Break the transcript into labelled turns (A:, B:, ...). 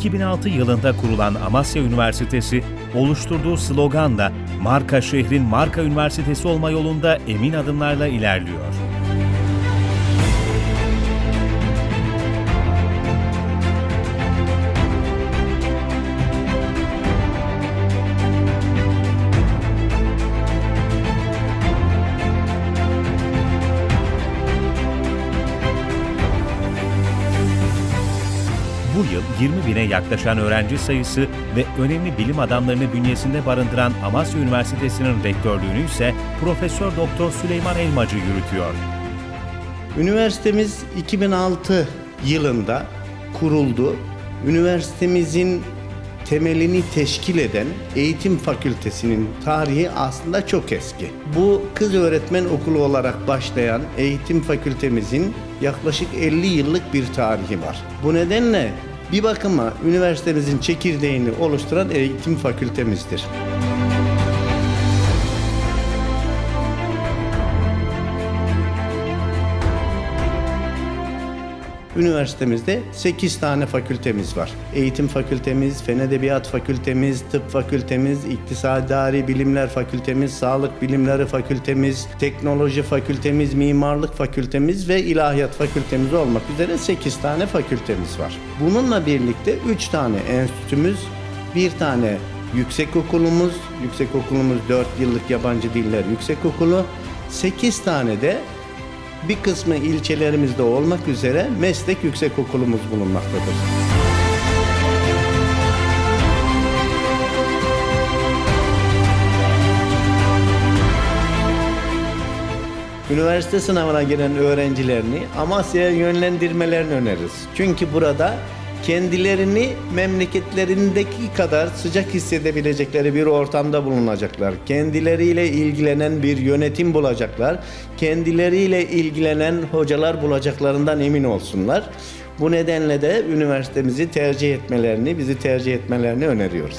A: 2006 yılında kurulan Amasya Üniversitesi oluşturduğu sloganla marka şehrin marka üniversitesi olma yolunda emin adımlarla ilerliyor. Bu yıl 20 bine yaklaşan öğrenci sayısı ve önemli bilim adamlarını bünyesinde barındıran Amasya Üniversitesi'nin rektörlüğünü ise Profesör Doktor Süleyman Elmacı yürütüyor.
B: Üniversitemiz 2006 yılında kuruldu. Üniversitemizin temelini teşkil eden eğitim fakültesinin tarihi aslında çok eski. Bu kız öğretmen okulu olarak başlayan eğitim fakültemizin yaklaşık 50 yıllık bir tarihi var. Bu nedenle bir bakıma üniversitemizin çekirdeğini oluşturan eğitim fakültemizdir. Üniversitemizde 8 tane fakültemiz var. Eğitim fakültemiz, fen edebiyat fakültemiz, tıp fakültemiz, iktisadari bilimler fakültemiz, sağlık bilimleri fakültemiz, teknoloji fakültemiz, mimarlık fakültemiz ve ilahiyat fakültemiz olmak üzere 8 tane fakültemiz var. Bununla birlikte 3 tane enstitümüz, bir tane yüksek okulumuz, yüksek okulumuz 4 yıllık yabancı diller yüksek okulu, 8 tane de bir kısmı ilçelerimizde olmak üzere meslek yüksek okulumuz bulunmaktadır. Üniversite sınavına giren öğrencilerini Amasya'ya yönlendirmelerini öneririz. Çünkü burada kendilerini memleketlerindeki kadar sıcak hissedebilecekleri bir ortamda bulunacaklar. Kendileriyle ilgilenen bir yönetim bulacaklar. Kendileriyle ilgilenen hocalar bulacaklarından emin olsunlar. Bu nedenle de üniversitemizi tercih etmelerini, bizi tercih etmelerini öneriyoruz.